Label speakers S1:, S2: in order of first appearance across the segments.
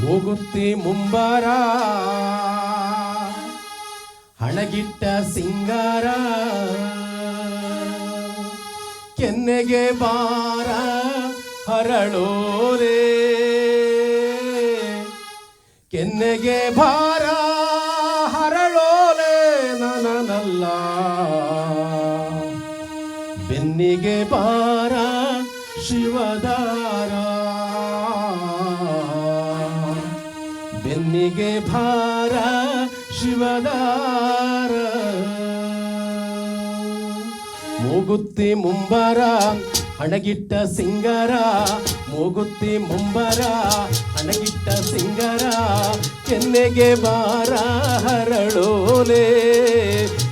S1: ಹೋಗುತ್ತಿ ಮುಂಬಾರ. ಹಣಗಿಟ್ಟ ಸಿಂಗಾರ. ಕೆನ್ನೆಗೆ ಬಾರ ಹರಳೋರೆ. ಕೆನ್ನೆಗೆ ಭಾರ ಹರಳೋಲೆ ನನನಲ್ಲ ಬೆನ್ನಿಗೆ ಬಾರ ಶಿವದಾರ ಬೆನ್ನಿಗೆ ಭಾರ, ಶಿವದಾರ. ಮೂಗುತ್ತಿ ಮುಂಬರ ಅಣಗಿಟ್ಟ ಸಿಂಗರ. ಮೂಗುತ್ತಿ ಮುಂಬರ ಅಣಗಿಟ್ಟ ಸಿಂಗರ. ಕೆನ್ನೆಗೆ ಬಾರ ಹರಳೋಲೆ.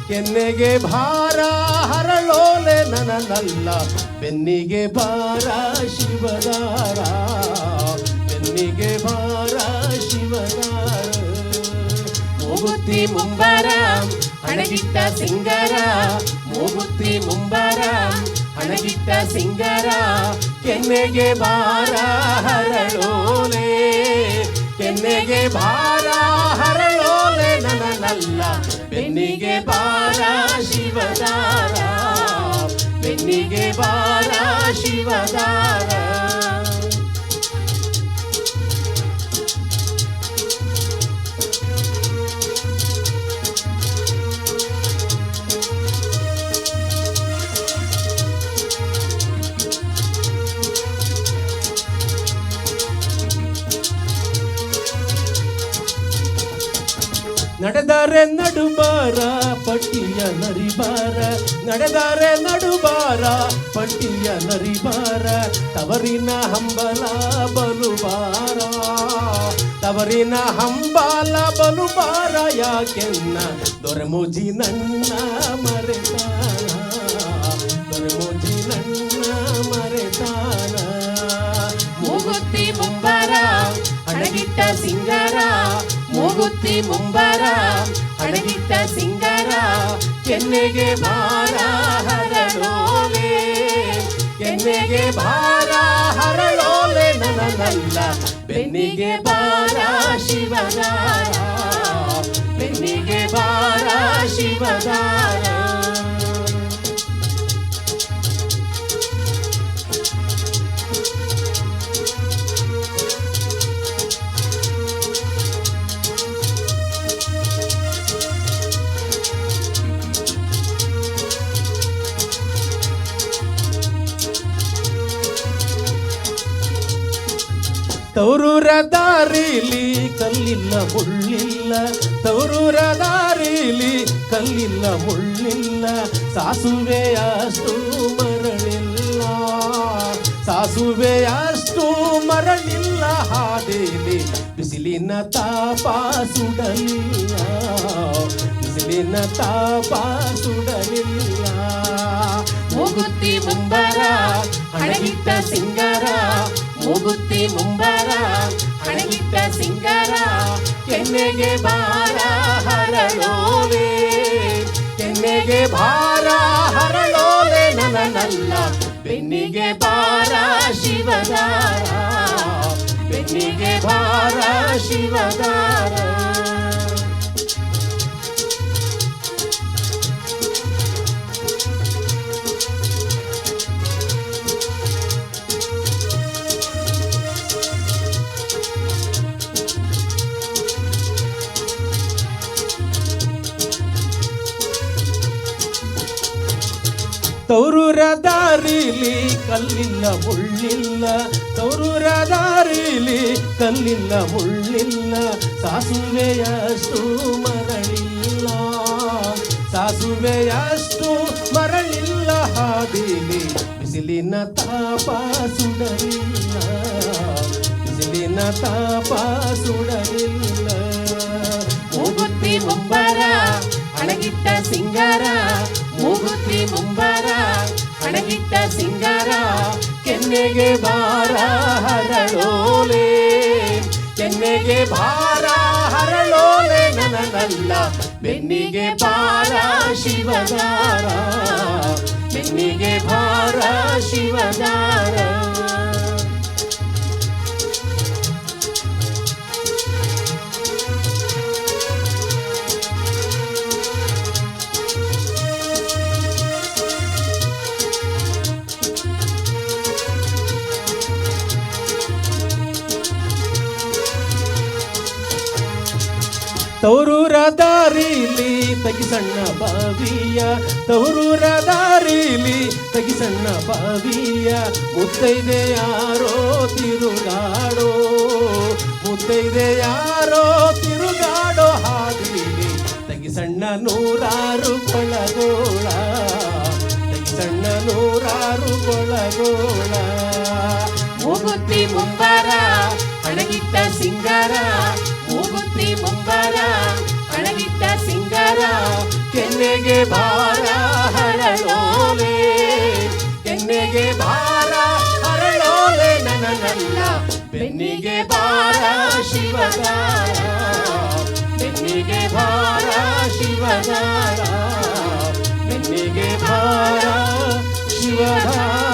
S1: ಕೆನ್ನೆಗೆ ಭಾರ, ಹರಳೋಲೆ. ನನನಲ್ಲ, ಬೆನ್ನಿಗೆ ಬಾರ ಶಿವದಾರ. ಹಣಗಿಟ್ಟ ಸಿಂಗರ, ಮೂಗುತ್ತಿ ಮುಂಬಾರ, ಹಣಗಿಟ್ಟ ಸಿಂಗರ, ಕೆನ್ನೆಗೆ ಬಾರ ಹರಳೋಲೆ, ಕೆನ್ನೆಗೆ ಬಾರ ಹರಳೋಲೆ ನನನಲ್ಲ ಬೆನ್ನಿಗೆ ಬಾರ ಶಿವದಾರ, ಬೆನ್ನಿಗೆ ಬಾರ ನಡೆದರೆ ನಡುಬಾರ, ಪಟ್ಟಿಯ ನರಿಬಾರ. ನಡೆದರೆ ನಡುಬಾರ, ಪಟ್ಟಿಯ ನರಿಬಾರ. ತವರಿನ ಹಂಬಲ ಬಲುಬಾರ. ತವರಿನ ಹಂಬಲ ಬಲುಬಾರ, ಯಾಕೆನ್ನ ದೊರೆಮುಜಿ ನನ್ನ ಮರೆತಾನ? ದೊರೆಮುಜಿ ನನ್ನ ಮರೆತಾನ? ಮೂಗುತ್ತಿ ಮುಂಬಾರ ಅಡಗಿಟ್ಟ ಸಿಂಗಾರ ಮೂಗುತ್ತಿ ಮುಂಬರ ಹಣಗಿಟ್ಟ ಸಿಂಗರ ಕೆನ್ನೆಗೆ ಬಾರ ಹರಳೋಲೆ ಕೆನ್ನೆಗೆ ಬಾರ ಹರಳೋಲೆ ನನನಲ್ಲ ಬೆನ್ನಿಗೆ ಬಾರ ಶಿವದಾರ ತೌರೂರ ದಾರಿಲಿ ಕಲ್ಲಿಲ್ಲ ಮುಳ್ಳಿಲ್ಲ. ತೌರೂರ ದಾರಿಲಿ ಕಲ್ಲಿಲ್ಲ ಮುಳ್ಳಿಲ್ಲ. ಸಾಸುವೆಯಷ್ಟು ಮರಳಿಲ್ಲ. ಸಾಸುವೆಯಷ್ಟು ಮರಳಿಲ್ಲ. ಹಾದೇಲಿ ಬಿಸಿಲಿನ ತಾಪ ಸುಡಲಿಲ್ಲ. ಬಿಸಿಲಿನ ತಾಪ ಸುಡಲಿಲ್ಲ. ಹೋಗುತ್ತಿ ಮುಂಬರ ಹಣಗಿಟ್ಟ ಸಿಂಗಾರ ಮೂಗುತ್ತಿ ಮುಂಬಾರ, ಹಣಗಿಟ್ಟ ಸಿಂಗಾರ ಕೆನ್ನೆಗೆ ಬಾರ ಹರಳೋಲೆ ಕೆನ್ನೆಗೆ ಭಾರ ಹರಳೋಲೆ ನನನಲ್ಲ ಬೆನ್ನಿಗೆ ಬಾರ ಶಿವದಾರ. ಬೆನ್ನಿಗೆ ಭಾರ, ಶಿವದಾರ. ತೌರೂರ ದಾರಿಲಿ ಕಲ್ಲಿಲ್ಲ ಮುಳ್ಳಿಲ್ಲ. ತೌರೂರ ದಾರಿಲಿ ಕಲ್ಲಿಲ್ಲ ಮುಳ್ಳಿಲ್ಲ. ಸಾಸುವೆಯಷ್ಟು ಮರಳಿಲ್ಲ. ಸಾಸುವೆಯಷ್ಟು ಮರಳಿಲ್ಲ. ಹಾದಿಲಿ ಬಿಸಿಲಿನ ತಾಪ ಸುಡಲಿಲ್ಲ. ಬಿಸಿಲಿನ ತಾಪ ಸುಡಲಿಲ್ಲ. ಹೋಗುತ್ತಿ ಒಬ್ಬರ ಅಣಗಿಟ್ಟ ಸಿಂಗಾರ ಮೂಗುತ್ತಿ ಮುಂಬರ ಹಣಗಿಟ್ಟ ಸಿಂಗಾರ ಕೆನ್ನೆಗೆ ಬಾರ ಹರಳೋಲೆ. ಕೆನ್ನೆಗೆ ಬಾರ ಹರಳೋಲೆ ನನನಲ್ಲ ಬೆನ್ನಿಗೆ ಭಾರ ಶಿವದಾರ. ತೌರೂರ ದಾರಿಲಿ ತಗಿಸಣ್ಣ ಬಾವಿಯ ತೌರೂರ ದಾರಿಲಿ ತಗಿಸಣ್ಣ ಬಾವಿಯ, ಮುತ್ತೈದೆ ಯಾರೋ ತಿರುಗಾಡೋ, ಮುತ್ತೈದೆ ಯಾರೋ ತಿರುಗಾಡೋ ಹಾದಿಲಿ ತಗಿಸಣ್ಣ ನೂರಾರು ಕೊಳಗೋಳ ತಗಿಸಣ್ಣ ನೂರಾರು ಕೊಳಗೋಳ.
S2: ಮೂಗುತ್ತಿ ಮುಂಬಾರ, ಅಣಗಿಟ್ಟ ಸಿಂಗಾರ ಹೋಗುತ್ತಿ ಮುಂಬಾರ ಅಣಗಿತ್ತ ಸಿಂಗಾರ,
S1: ಕೆನ್ನೆಗೆ ಬಾರ ಹರಳೋಲೆ. ಕೆನ್ನೆಗೆ ಬಾರ ಹರಳೋಲೆ ನನ್ನಲ್ಲ ಬೆನ್ನಿಗೆ ಬಾರ ಶಿವನಾರ ಬೆನ್ನಿಗೆ ಬಾರ ಶಿವನಾರ ಬೆನ್ನಿಗೆ ಬಾರ ಶಿವನಾರ